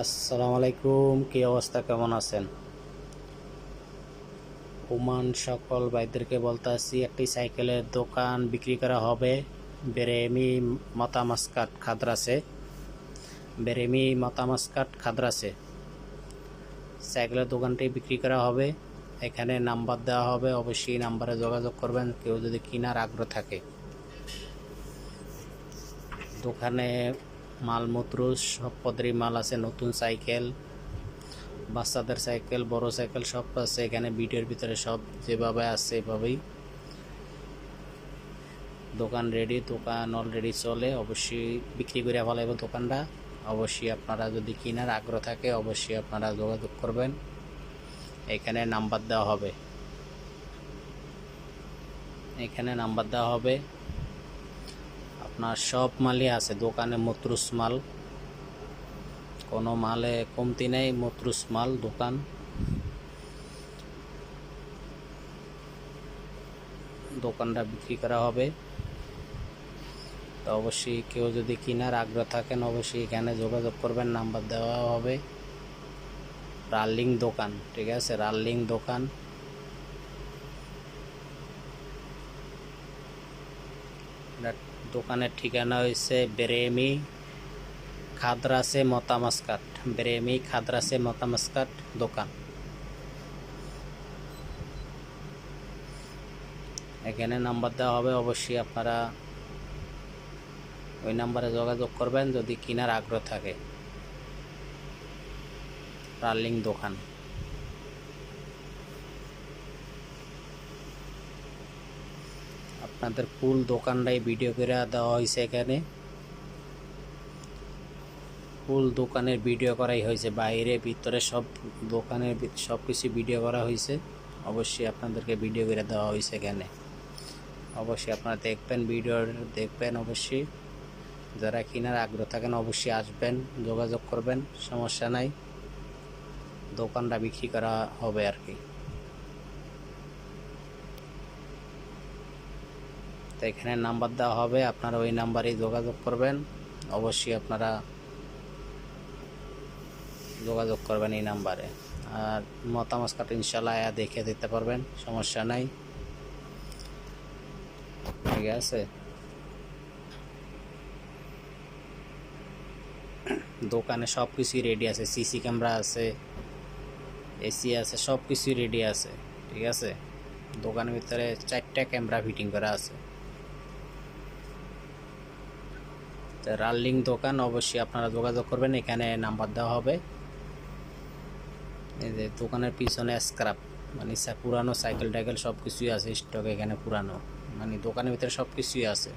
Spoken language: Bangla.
আসসালামু আলাইকুম কি অবস্থা, কেমন আছেন? ওমান সকল ভাইদেরকে বলতে আসছি একটি সাইকেলের দোকান বিক্রি করা হবে। বেরেমি মতামাসকাট খাদ্রাসে। বেরেমি মতামাসকাট খাদ্রাসে। সাইকেলের দোকানটি বিক্রি করা হবে। এখানে নাম্বার দেওয়া হবে, অবশ্যই নাম্বারে যোগাযোগ করবেন, কেউ যদি কেনার আগ্রহ থাকে। দোকানে মালমূত্র সব পদেরই মাল আছে, নতুন সাইকেল, বাচ্চাদের সাইকেল, বড় সাইকেল সব আছে, এখানে ভিডিওর ভিতরে সব যেভাবে আছে এভাবেই। দোকান রেডি দোকান অলরেডি চলে, অবশ্যই বিক্রি করে ফেলাইব দোকানটা। অবশ্যই আপনারা যদি কেনার আগ্রহ থাকে, অবশ্যই আপনারা যোগাযোগ করবেন। এখানে নাম্বার দেওয়া হবে। এখানে নাম্বার দেওয়া হবে। আপনার সব মালই আছে, দোকানে মত্রুস মাল। কোনো মালে কমতি নেই, মত্রুস মাল, দোকান। দোকানটা বিক্রি করা হবে। তো অবশ্যই কেউ যদি কেনার আগ্রহ থাকেন, অবশ্যই এখানে যোগাযোগ করবেন, নাম্বার দেওয়া হবে। রাল্লিং দোকান, ঠিক আছে? রাল্লিং দোকান। এটা দোকানের ঠিকানা হয়েছে বেরেমি খাদরাসে মতামাসকাট বেরেমি খাদরাসে মতামাসকাট দোকান। এখানে নাম্বার দেওয়া হবে, অবশ্যই আপনারা ওই নাম্বারে যোগাযোগ করবেন যদি কেনার আগ্রহ থাকে। রার্লিং দোকান। আপনাদের ফুল দোকানটাই ভিডিও করে দেওয়া হয়েছে এখানে। ফুল দোকানের ভিডিও করাই হয়েছে, বাইরে, ভিতরে সব দোকানের সব কিছু ভিডিও করা হয়েছে। অবশ্যই আপনাদেরকে ভিডিও করে দেওয়া হয়েছে এখানে। অবশ্যই আপনারা দেখবেন ভিডিও দেখবেন অবশ্যই। যারা কেনার আগ্রহ থাকেন অবশ্যই আসবেন, যোগাযোগ করবেন, সমস্যা নাই। দোকানটা বিক্রি করা হবে আর কি। তো এখানে নাম্বার দেওয়া হবে, আপনারা ওই নাম্বারেই যোগাযোগ করবেন। অবশ্যই আপনারা যোগাযোগ করবেন এই নাম্বারে। আর মতামত কাটা ইনশাল্লাহ দেখে দিতে পারবেন, সমস্যা নাই। ঠিক আছে? দোকানে সব কিছুই রেডি আছে সিসি ক্যামেরা আছে এসি আছে সব কিছুই রেডি আছে, ঠিক আছে? দোকানের ভিতরে চারটা ক্যামেরা ফিটিং করা আছে। রাল্লিং দোকান, অবশ্যই আপনারা যোগাযোগ করবেন, এখানে নাম্বার দেওয়া হবে। এই যে দোকানের পিছনে স্ক্রাপ মানে পুরানো সাইকেল টাইকেল সব কিছুই আছে স্টক এখানে পুরানো। মানে দোকানের ভিতরে সব কিছুই আছে।